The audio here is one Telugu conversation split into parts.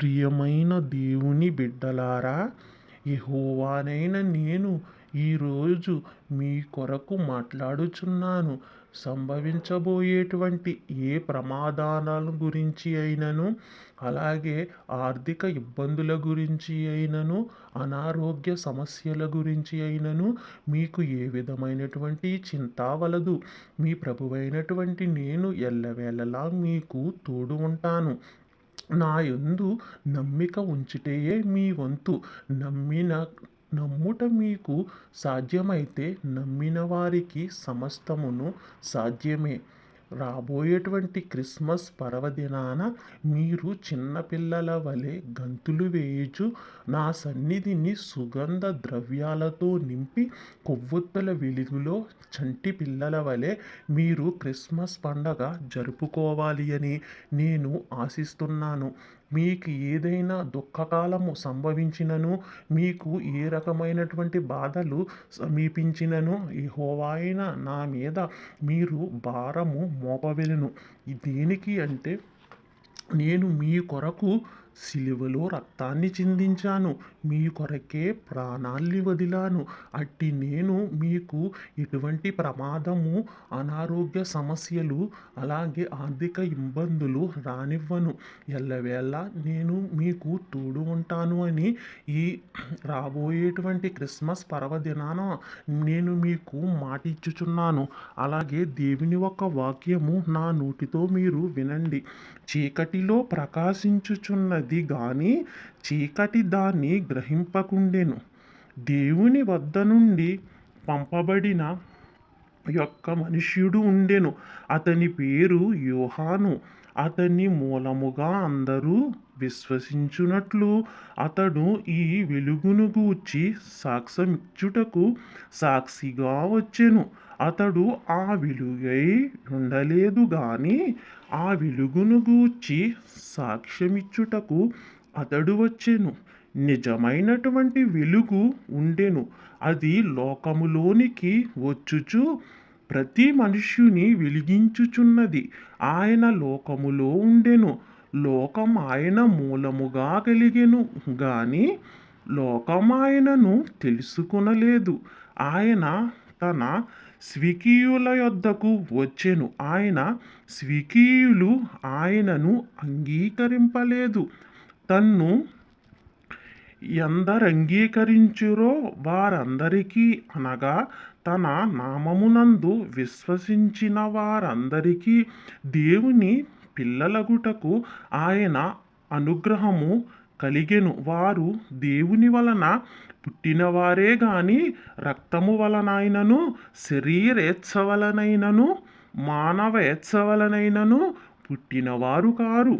ప్రియమైన దేవుని బిడ్డలారా యహోవానైన నేను ఈరోజు మీ కొరకు మాట్లాడుచున్నాను. సంభవించబోయేటువంటి ఏ ప్రమాదాల గురించి అయినను అలాగే ఆర్థిక ఇబ్బందుల గురించి అయినను అనారోగ్య సమస్యల గురించి అయినను మీకు ఏ విధమైనటువంటి చింత వలదు. మీ ప్రభువైనటువంటి నేను ఎల్లవేళలా మీకు తోడు ఉంటాను. నా యందు నమ్మిక ఉంచుటయే మీ వంతు. నమ్మిన నమ్ముట మీకు సాధ్యమైతే నమ్మిన వారికి సమస్తమును సాధ్యమే. రాబోయేటువంటి క్రిస్మస్ పర్వదినాన మీరు చిన్నపిల్లల వలె గంతులు వేయుచు నా సన్నిధిని సుగంధ ద్రవ్యాలతో నింపి కొవ్వొత్తుల వెలుగులో చంటి పిల్లల వలె మీరు క్రిస్మస్ పండగ జరుపుకోవాలి అని నేను ఆశిస్తున్నాను. మీకు ఏదైనా దుఃఖకాలము సంభవించినను మీకు ఏ రకమైనటువంటి బాధలు సమీపించినను యెహోవాయైన నా మీద మీరు భారము మోపవలెను. దేనికి అంటే నేను మీ కొరకు సిలువలో రక్తాన్ని చిందించాను. మీ కొరకే ప్రాణాల్ని వదిలాను. అట్టి నేను మీకు ఎటువంటి ప్రమాదము అనారోగ్య సమస్యలు అలాగే ఆర్థిక ఇబ్బందులు రానివ్వను. ఎల్లవేళ నేను మీకు తోడు ఉంటాను అని ఈ రాబోయేటువంటి క్రిస్మస్ పర్వదినాన నేను మీకు మాట ఇచ్చుచున్నాను అలాగే దేవుని యొక్క వాక్యము నా నోటితో మీరు వినండి. చీక చీకటిలో ప్రకాశించుచున్నది గాని చీకటి దాన్ని గ్రహింపకుండెను. దేవుని వద్ద నుండి పంపబడిన యొక్క మనుష్యుడు ఉండెను. అతని పేరు యోహాను. అతని మూలముగా అందరూ విశ్వసించునట్లు అతడు ఈ వెలుగును గూర్చి సాక్ష్యమిచ్చుటకు సాక్షిగా వచ్చెను. అతడు ఆ వెలుగై ఉండలేదు గాని ఆ వెలుగును గూర్చి సాక్ష్యమిచ్చుటకు అతడు వచ్చెను. నిజమైనటువంటి వెలుగు ఉండెను. అది లోకములోనికి వచ్చుచు ప్రతి మనుష్యుని వెలిగించుచున్నది. ఆయన లోకములో ఉండెను. లోకం ఆయన మూలముగా కలిగెను గాని లోకం ఆయనను తెలుసుకునలేదు. ఆయన తన స్వకీయుల యొద్దకు వచ్చెను. ఆయన స్వకీయులు ఆయనను అంగీకరింపలేదు. తన్ను ఎందరంగీకరించురో వారందరికీ అనగా తన నామమునందు విశ్వసించిన వారందరికీ దేవుని పిల్లలగుటకు ఆయన అనుగ్రహము కలిగెను. వారు దేవుని వలన పుట్టినవారే గాని రక్తము వలనైనను శరీరేచ్ఛ వలనైనను మానవేచ్ఛ వలనైనను పుట్టినవారు కారు.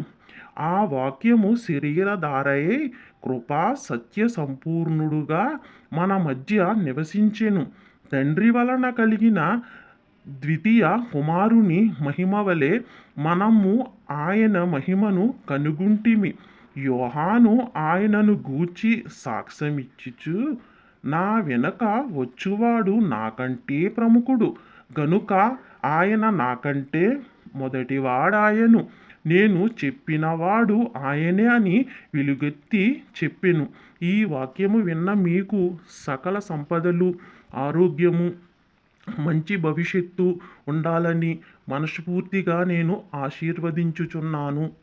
ఆ వాక్యము శరీరధారయై కృపా సత్య సంపూర్ణుడుగా మన మధ్య నివసించెను. తండ్రి వలన కలిగిన ద్వితీయ కుమారుని మహిమ వలె మనము ఆయన మహిమను కనుగుంటిమి. యోహాను ఆయనను గూర్చి సాక్ష్యమిచ్చుచు నా వెనక వచ్చువాడు నాకంటే ప్రముఖుడు. గనుక ఆయన నాకంటే మొదటివాడాయను. నేను చెప్పినవాడు ఆయనే అని వెలుగెత్తి చెప్పెను. ఈ వాక్యము విన్న మీకు సకల సంపదలు ఆరోగ్యము మంచి భవిష్యత్తు ఉండాలని మనస్ఫూర్తిగా నేను ఆశీర్వదించుచున్నాను.